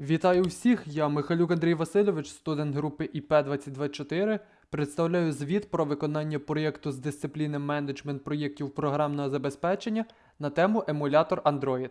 Вітаю всіх! Я Михайлюк Андрій Васильович, студент групи ІП 2024. Представляю звіт про виконання проєкту з дисципліни менеджмент проєктів програмного забезпечення на тему емулятор Android.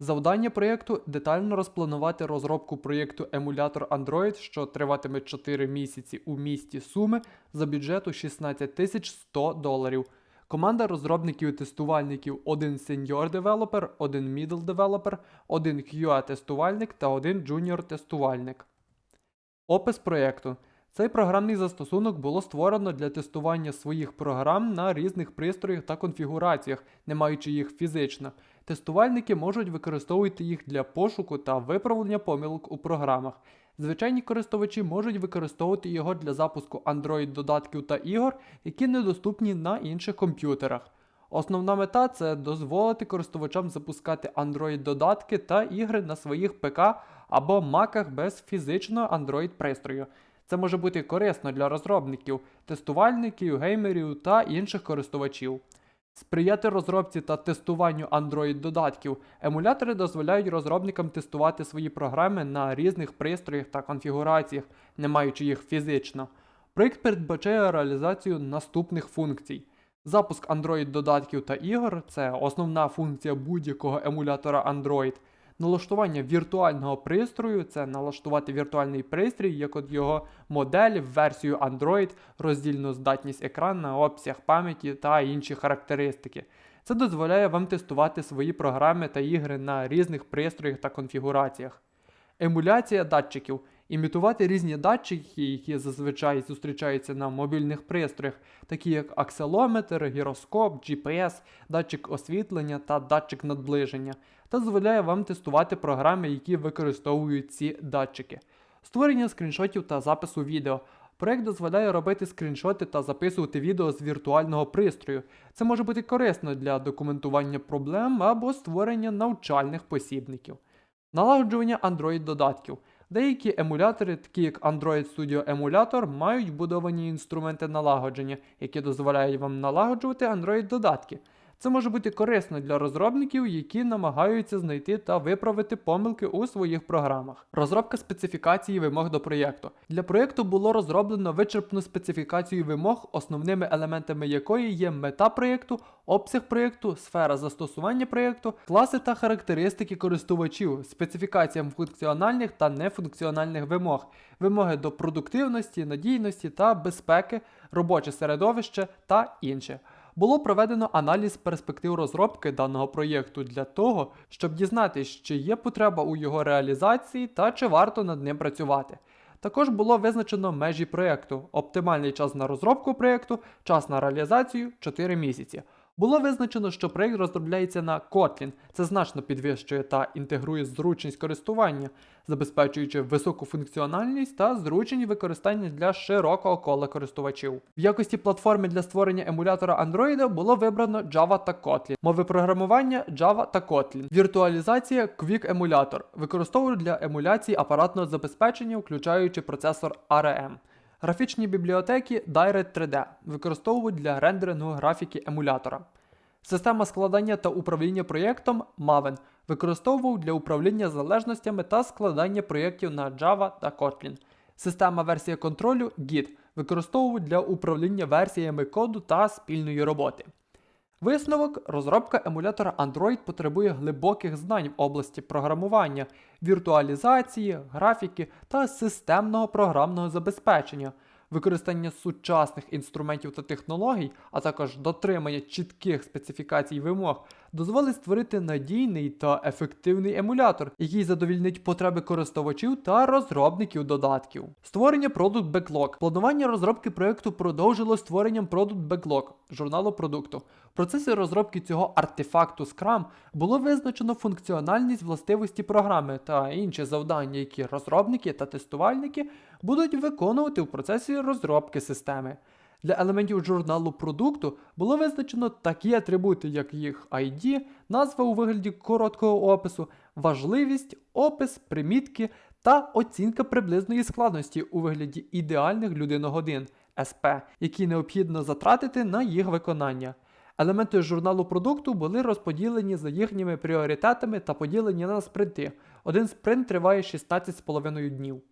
Завдання проєкту детально розпланувати розробку проєкту емулятор Android, що триватиме 4 місяці у місті Суми за бюджету 16 100 доларів. Команда розробників і тестувальників один senior developer, один middle developer, один QA-тестувальник та один junior тестувальник. Опис проєкту. Цей програмний застосунок було створено для тестування своїх програм на різних пристроях та конфігураціях, не маючи їх фізично. Тестувальники можуть використовувати їх для пошуку та виправлення помилок у програмах. Звичайні користувачі можуть використовувати його для запуску Android додатків та ігор, які недоступні на інших комп'ютерах. Основна мета це дозволити користувачам запускати Android додатки та ігри на своїх ПК або Маках без фізичного Android пристрою. Це може бути корисно для розробників, тестувальників, геймерів та інших користувачів. Сприяти розробці та тестуванню Android додатків. Емулятори дозволяють розробникам тестувати свої програми на різних пристроях та конфігураціях, не маючи їх фізично. Проєкт передбачає реалізацію наступних функцій. Запуск Android додатків та ігор це основна функція будь-якого емулятора Android. Налаштування віртуального пристрою це налаштувати віртуальний пристрій, як от його модель, версію Android, роздільну здатність екрана, обсяг пам'яті та інші характеристики. Це дозволяє вам тестувати свої програми та ігри на різних пристроях та конфігураціях. Емуляція датчиків. Імітувати різні датчики, які зазвичай зустрічаються на мобільних пристроях, такі як акселометр, гіроскоп, GPS, датчик освітлення та датчик надближення, та дозволяє вам тестувати програми, які використовують ці датчики. Створення скріншотів та запису відео. Проект дозволяє робити скріншоти та записувати відео з віртуального пристрою. Це може бути корисно для документування проблем або створення навчальних посібників. Налагоджування Android додатків. Деякі емулятори, такі як Android Studio Emulator, мають будовані інструменти налагодження, які дозволяють вам налагоджувати Android додатки. Це може бути корисно для розробників, які намагаються знайти та виправити помилки у своїх програмах. Розробка специфікації вимог до проєкту. Для проєкту було розроблено вичерпну специфікацію вимог, основними елементами якої є мета проєкту, обсяг проєкту, сфера застосування проєкту, класи та характеристики користувачів, специфікація функціональних та нефункціональних вимог, вимоги до продуктивності, надійності та безпеки, робоче середовище та інше було проведено аналіз перспектив розробки даного проєкту для того, щоб дізнатися, чи є потреба у його реалізації та чи варто над ним працювати. Також було визначено межі проєкту, оптимальний час на розробку проєкту, час на реалізацію 4 місяці. Було визначено, що проєкт розробляється на Kotlin. Це значно підвищує та інтегрує зручність користування, забезпечуючи високу функціональність та зручність використання для широкого кола користувачів. В якості платформи для створення емулятора Android було вибрано Java та Kotlin, мови програмування Java та Kotlin, віртуалізація Quick Emulator, використовують для емуляції апаратного забезпечення, включаючи процесор ARM. Графічні бібліотеки Direct 3D використовують для рендерингу графіки емулятора. Система складання та управління проєктом Maven використовував для управління залежностями та складання проєктів на Java та Kotlin. Система версія контролю Git використовують для управління версіями коду та спільної роботи. Висновок, розробка емулятора Android потребує глибоких знань в області програмування, віртуалізації, графіки та системного програмного забезпечення. Використання сучасних інструментів та технологій, а також дотримання чітких специфікацій вимог, дозволить створити надійний та ефективний емулятор, який задовільнить потреби користувачів та розробників додатків. Створення Product Backlog. Планування розробки проєкту продовжило створенням Product Backlog журналу продукту. В розробки цього артефакту Scrum було визначено функціональність властивості програми та інші завдання, які розробники та тестувальники будуть виконувати в процесі розробки системи. Для елементів журналу продукту було визначено такі атрибути, як їх ID, назва у вигляді короткого опису, важливість, опис, примітки та оцінка приблизної складності у вигляді ідеальних людиногодин СП, які необхідно затратити на їх виконання. Елементи журналу продукту були розподілені за їхніми пріоритетами та поділені на спринти. один спринт триває 16,5 днів.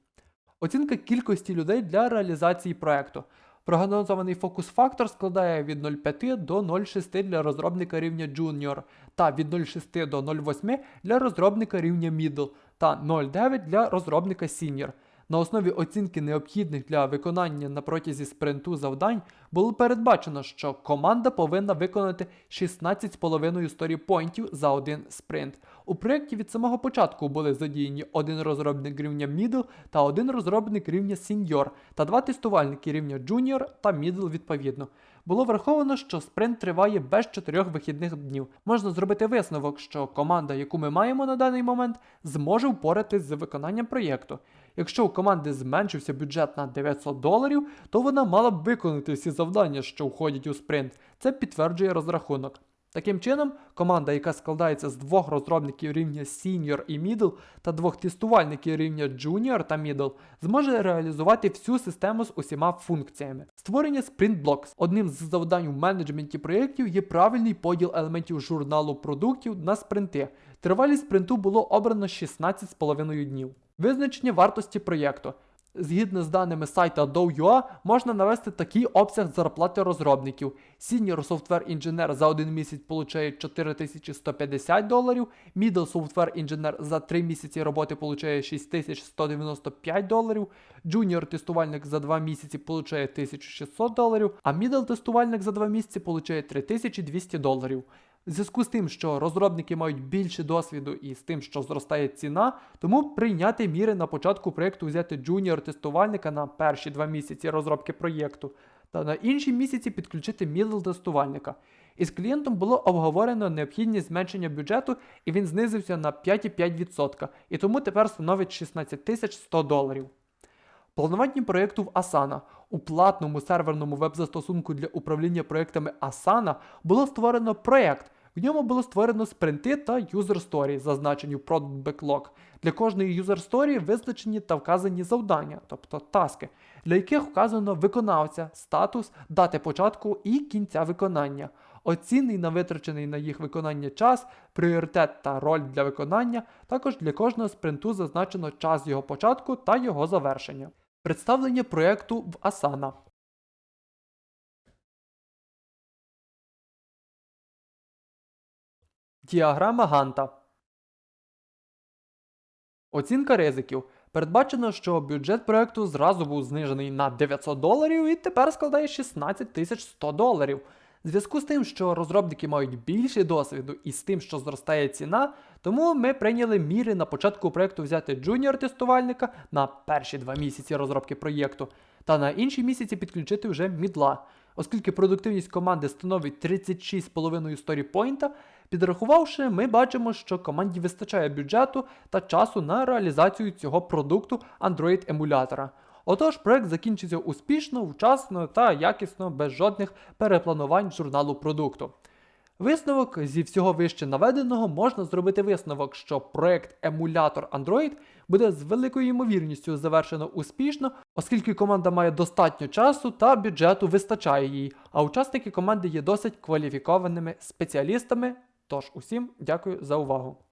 Оцінка кількості людей для реалізації проекту. Прогнозований фокус-фактор складає від 0,5 до 0,6 для розробника рівня Junior та від 0,6 до 0,8 для розробника рівня Middle та 0,9 для розробника Senior. На основі оцінки необхідних для виконання на протязі спринту завдань було передбачено, що команда повинна виконати 16,5 сторіпойнтів за один спринт. У проєкті від самого початку були задіяні один розробник рівня Middle та один розробник рівня Senior та два тестувальники рівня Junior та Middle відповідно. Було враховано, що спринт триває без чотирьох вихідних днів. Можна зробити висновок, що команда, яку ми маємо на даний момент, зможе впоратись з виконанням проєкту. Якщо у команди зменшився бюджет на 900 доларів, то вона мала б виконати всі завдання, що входять у спринт. Це підтверджує розрахунок. Таким чином, команда, яка складається з двох розробників рівня Senior і Middle та двох тестувальників рівня Junior та Middle, зможе реалізувати всю систему з усіма функціями. Створення Sprint Blocks. Одним з завдань у менеджменті проєктів є правильний поділ елементів журналу продуктів на спринти. Тривалість спринту було обрано 16,5 днів. Визначення вартості проєкту. Згідно з даними сайта Dow.ua, можна навести такий обсяг зарплати розробників. Senior Software Engineer за один місяць получає 4150 доларів, Middle Software Engineer за 3 місяці роботи получає 6195 доларів, Junior тестувальник за 2 місяці получає 1600 доларів, а Middle тестувальник за 2 місяці получає 3200 доларів. Зв'язку з тим, що розробники мають більше досвіду і з тим, що зростає ціна, тому прийняти міри на початку проєкту взяти джуніор тестувальника на перші два місяці розробки проєкту, та на інші місяці підключити мідл тестувальника. Із клієнтом було обговорено необхідність зменшення бюджету, і він знизився на 5,5%, і тому тепер становить 16 100 доларів. Планування проєкту в Asana. У платному серверному веб-застосунку для управління проєктами Asana було створено проєкт. В ньому було створено спринти та user story, зазначені в Product Backlog. Для кожної user story визначені та вказані завдання, тобто таски, для яких вказано виконавця, статус, дати початку і кінця виконання. Оцінний на витрачений на їх виконання час, пріоритет та роль для виконання. Також для кожного спринту зазначено час його початку та його завершення. Представлення проєкту в Asana. Діаграма Ганта. Оцінка ризиків. Передбачено, що бюджет проєкту зразу був знижений на 900 доларів і тепер складає 16 100 доларів. В зв'язку з тим, що розробники мають більше досвіду і з тим, що зростає ціна, тому ми прийняли міри на початку проєкту взяти джуніор-тестувальника на перші два місяці розробки проєкту, та на інші місяці підключити вже мідла. Оскільки продуктивність команди становить 36,5 сторіпойнта, підрахувавши, ми бачимо, що команді вистачає бюджету та часу на реалізацію цього продукту Android-емулятора. Отож, проект закінчиться успішно, вчасно та якісно, без жодних перепланувань журналу продукту. Висновок зі всього вище наведеного можна зробити висновок, що проект емулятор Android буде з великою ймовірністю завершено успішно, оскільки команда має достатньо часу та бюджету вистачає їй, а учасники команди є досить кваліфікованими спеціалістами. Тож усім дякую за увагу.